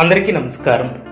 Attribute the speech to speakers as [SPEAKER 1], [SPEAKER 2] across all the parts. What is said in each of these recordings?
[SPEAKER 1] అందరికీ నమస్కారం.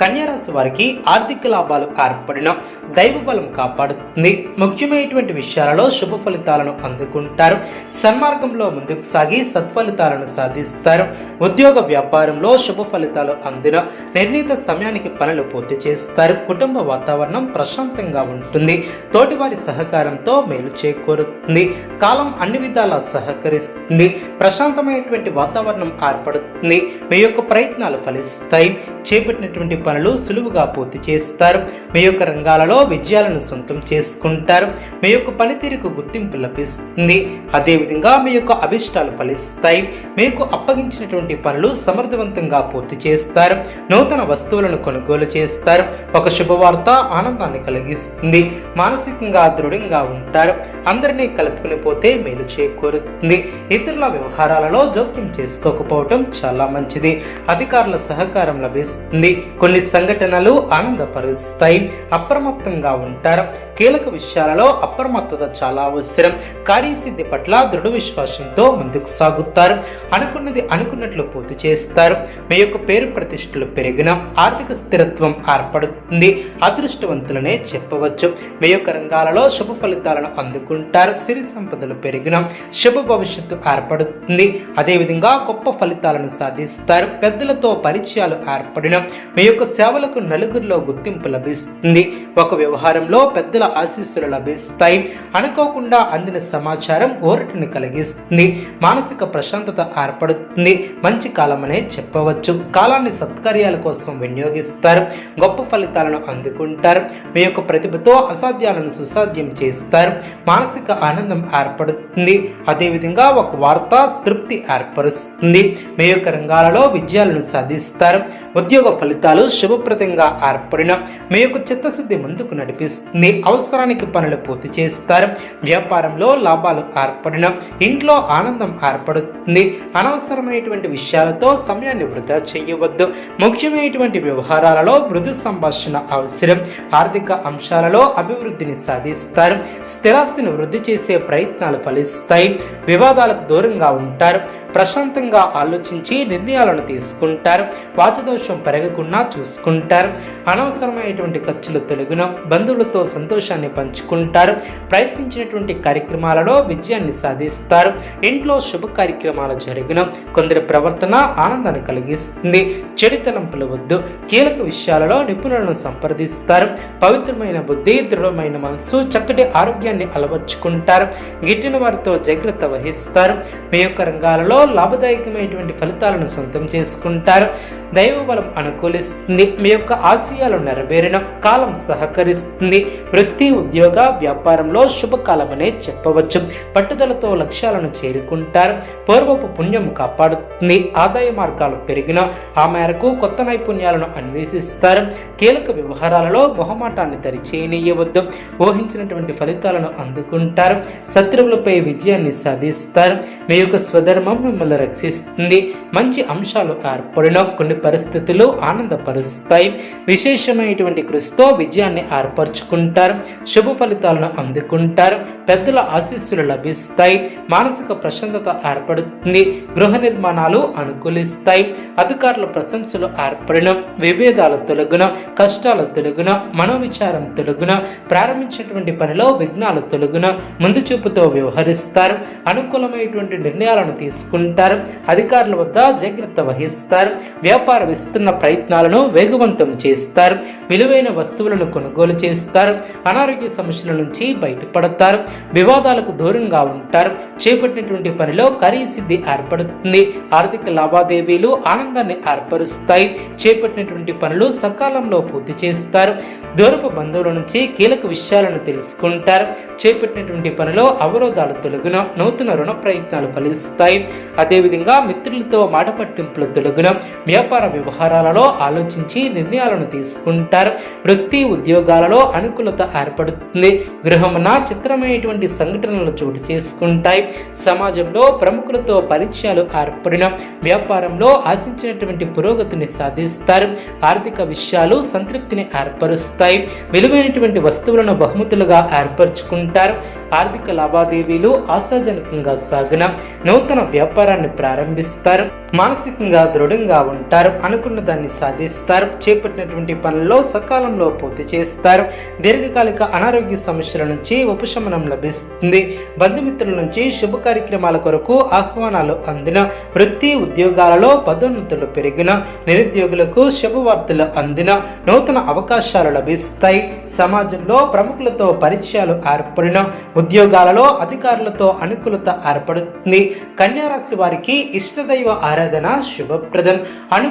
[SPEAKER 1] కన్యారాశి వారికి ఆర్థిక లాభాలు ఏర్పడిన దైవ బలం కాపాడుతుంది. ముఖ్యమైనటువంటి విషయాలలో శుభ ఫలితాలను అందుకుంటారు. సన్మార్గంలో ముందుకు సాగి సత్ఫలితాలను సాధిస్తారు. ఉద్యోగ వ్యాపారంలో శుభ ఫలితాలు అందిన నిర్ణీత సమయానికి పనులు పూర్తి చేస్తారు. కుటుంబ వాతావరణం ప్రశాంతంగా ఉంటుంది. తోటివారి సహకారంతో మేలు చేకూరుతుంది. కాలం అన్ని విధాలా సహకరిస్తుంది. ప్రశాంతమైనటువంటి వాతావరణం ఏర్పడుతుంది. మీ యొక్క ప్రయత్నాలు ఫలిస్తాయి. చేపట్టినటువంటి పనులు సులువుగా పూర్తి చేస్తారు. మీ యొక్క రంగాలలో విజయాలను సొంతం చేసుకుంటారు. మీ యొక్క పనితీరుకు గుర్తింపు లభిస్తుంది. అదేవిధంగా మీ యొక్క అభిష్టాలు ఫలిస్తాయి. మీకు అప్పగించినటువంటి పనులు సమర్థవంతంగా పూర్తి చేస్తారు. నూతన వస్తువులను కొనుగోలు చేస్తారు. ఒక శుభవార్త ఆనందాన్ని కలిగిస్తుంది. మానసికంగా దృఢంగా ఉంటారు. అందరినీ కలుపుకుని పోతే మేలు చేకూరుతుంది. ఇతరుల వ్యవహారాలలో జోక్యం చేసుకోకపోవటం చాలా మంచిది. అధికారుల సహకారం లభిస్తుంది. కొన్ని సంఘటనలు ఆనందపరుస్తాయి అప్రమత్తంగా ఉంటారు. కీలక విషయాలలో అప్రమత్తత చాలా అవసరం. కార్యసిద్ధి పట్ల దృఢ విశ్వాసంతో ముందుకు సాగుతారు. అనుకున్నది అనుకున్నట్లు పూర్తి చేస్తారు. మీ యొక్క పేరు ప్రతిష్టలు పెరిగిన ఆర్థిక స్థిరత్వం ఏర్పడుతుంది. అదృష్టవంతులనే చెప్పవచ్చు. మీ యొక్క రంగాలలో శుభ ఫలితాలను అందుకుంటారు. సిరి సంపదలు పెరిగిన శుభ భవిష్యత్తు ఏర్పడుతుంది. అదేవిధంగా గొప్ప ఫలితాలను సాధిస్తారు. పెద్దలతో పరిచయాలు ఏర్పడిన మీ యొక్క సేవలకు నలుగురిలో గుర్తింపు లభిస్తుంది. ఒక వ్యవహారంలో పెద్దల ఆశీస్సులు లభిస్తాయి. అనుకోకుండా అందిన సమాచారం ఓరటిని కలిగిస్తుంది. మానసిక ప్రశాంతత ఏర్పడుతుంది. మంచి కాలమనే చెప్పవచ్చు. కాలాన్ని సత్కార్యాల కోసం వినియోగిస్తారు. గొప్ప ఫలితాలను అందుకుంటారు. మీ యొక్క ప్రతిభతో అసాధ్యాలను సుసాధ్యం చేస్తారు. మానసిక ఆనందం ఏర్పడుతుంది. అదేవిధంగా ఒక వార్త తృప్తి ఏర్పరుస్తుంది. మీ యొక్క రంగాలలో విజయాలను సాధిస్తారు. ఉద్యోగ ఫలితాలు శుభప్రదంగా ఏర్పడిన మీ యొక్క చిత్తశుద్ధి ముందుకు నడిపిస్తుంది. అవసరానికి పనులు పూర్తి చేస్తారు. వ్యాపారంలో లాభాలు ఏర్పడిన ఇంట్లో ఆనందం ఏర్పడుతుంది. అనవసరమైనటువంటి విషయాలతో సమయాన్ని వృధా చేయవద్దు. ముఖ్యమైనటువంటి వ్యవహారాలలో మృదు సంభాషణ అవసరం. ఆర్థిక అంశాలలో అభివృద్ధిని సాధిస్తారు. స్థిరాస్తిని వృద్ధి చేసే ప్రయత్నాలు ఫలిస్తాయి. వివాదాలకు దూరంగా ఉంటారు. ప్రశాంతంగా ఆలోచించి నిర్ణయాలను తీసుకుంటారు. వాచదోషం పెరగకుండా చూసుకుంటారు. అనవసరమైనటువంటి ఖర్చులు తొలగిన బంధువులతో సంతోషాన్ని పంచుకుంటారు. ప్రయత్నించినటువంటి కార్యక్రమాలలో విజయాన్ని సాధిస్తారు. ఇంట్లో శుభ కార్యక్రమాలు జరిగిన కొందరి ప్రవర్తన ఆనందాన్ని కలిగిస్తుంది. చెడు తలంపులు వద్దు. కీలక విషయాలలో నిపుణులను సంప్రదిస్తారు. పవిత్రమైన బుద్ధి దృఢమైన మనసు చక్కటి ఆరోగ్యాన్ని అలవర్చుకుంటారు. గిట్టిన వారితో జాగ్రత్త వహిస్తారు. మీ యొక్క రంగాలలో లాభదాయకమైనటువంటి ఫలితాలను సొంతం చేసుకుంటారు. దైవ బలం అనుకూలిస్తుంది. మీ యొక్క ఆశయాలు నెరవేరిన కాలం సహకరిస్తుంది. వృత్తి ఉద్యోగ వ్యాపారంలో శుభకాలమనే చెప్పవచ్చు. పట్టుదలతో లక్ష్యాలను చేరుకుంటారు. పూర్వపు పుణ్యం కాపాడుతుంది. ఆదాయ మార్గాలు పెరిగిన ఆ మేరకు కొత్త నైపుణ్యాలను అన్వేషిస్తారు. కీలక వ్యవహారాలలో మొహమాటాన్ని దరిచేయనీయవద్దు. ఊహించినటువంటి ఫలితాలను అందుకుంటారు. శత్రువులపై విజయాన్ని సాధిస్తారు. మీ యొక్క స్వధర్మం మిమ్మల్ని రక్షిస్తుంది. మంచి అంశాలు ఏర్పడిన కొన్ని పరిస్థితులు ఆనందపరుస్తాయి. విశేషమైనటువంటి కృషితో విజయాన్ని ఏర్పరచుకుంటారు. శుభ ఫలితాలను అందుకుంటారు. పెద్దల ఆశీస్సులు లభిస్తాయి. మానసిక ప్రశాంతత ఏర్పడుతుంది. గృహ నిర్మాణాలు అనుకూలిస్తాయి. అధికారుల ప్రశంసలు ఏర్పడిన. విభేదాల తొలగున. కష్టాల తొలగున. మనోవిచారం తొలగున. ప్రారంభించినటువంటి పనిలో విఘ్నాలు తొలగున. ముందు చూపుతో వ్యవహరిస్తారు. అనుకూలమైనటువంటి నిర్ణయాలను తీసుకుంటారు తీసుకుంటారు. అధికారుల వద్ద జాగ్రత్త వహిస్తారు. వ్యాపార విస్తరణ ప్రయత్నాలను వేగవంతం చేస్తారు. విలువైన వస్తువులను కొనుగోలు చేస్తారు. అనారోగ్య సమస్యల నుంచి బయటపడతారు. వివాదాలకు దూరంగా ఉంటారు. చేపట్టినటువంటి పనిలో కార్యసిద్ధి ఏర్పడుతుంది. ఆర్థిక లావాదేవీలు ఆనందాన్ని ఏర్పరుస్తాయి. చేపట్టినటువంటి పనులు సకాలంలో పూర్తి చేస్తారు. దూరపు బంధువుల నుంచి కీలక విషయాలను తెలుసుకుంటారు. చేపట్టినటువంటి పనిలో అవరోధాలు తొలగిన నూతన రుణ ప్రయత్నాలు ఫలిస్తాయి. అదేవిధంగా మిత్రులతో మాట పట్టింపులు తొలగిన వ్యాపార వ్యాపార వ్యవహారాలలో ఆలోచించి నిర్ణయాలను తీసుకుంటారు. వృత్తి ఉద్యోగాలలో అనుకూలత ఏర్పడుతుంది. గృహమున చిత్రమైనటువంటి సంఘటనలు చోటు చేసుకుంటాయి. సమాజంలో ప్రముఖులతో పరిచయాలు ఏర్పడిన వ్యాపారంలో ఆశించినటువంటి పురోగతిని సాధిస్తారు. ఆర్థిక విషయాలు సంతృప్తిని ఏర్పరుస్తాయి. విలువైనటువంటి వస్తువులను బహుమతులుగా ఏర్పరచుకుంటారు. ఆర్థిక లావాదేవీలు ఆశాజనకంగా సాగిన నూతన వ్యాపారాన్ని ప్రారంభిస్తారు. మానసికంగా దృఢంగా ఉంటారు. అనుకున్న దాన్ని సాధిస్తారు చేపట్టినటువంటి పనుల్లో సకాలంలో పూర్తి చేస్తారు. దీర్ఘకాలిక అనారోగ్య సమస్యల నుంచి ఉపశమనం లభిస్తుంది. బంధుమిత్రుల నుంచి శుభ కార్యక్రమాల కొరకు ఆహ్వానాలు అందిన వృత్తి ఉద్యోగాలలో పదోన్నతులు పెరిగిన నిరుద్యోగులకు శుభవార్తలు అందిన నూతన అవకాశాలు లభిస్తాయి. సమాజంలో ప్రముఖులతో పరిచయాలు ఏర్పడిన ఉద్యోగాలలో అధికారులతో అనుకూలత ఏర్పడుతుంది. కన్యారాశి వారికి ఇష్టదైవ ఆరాధన శుభప్రదం.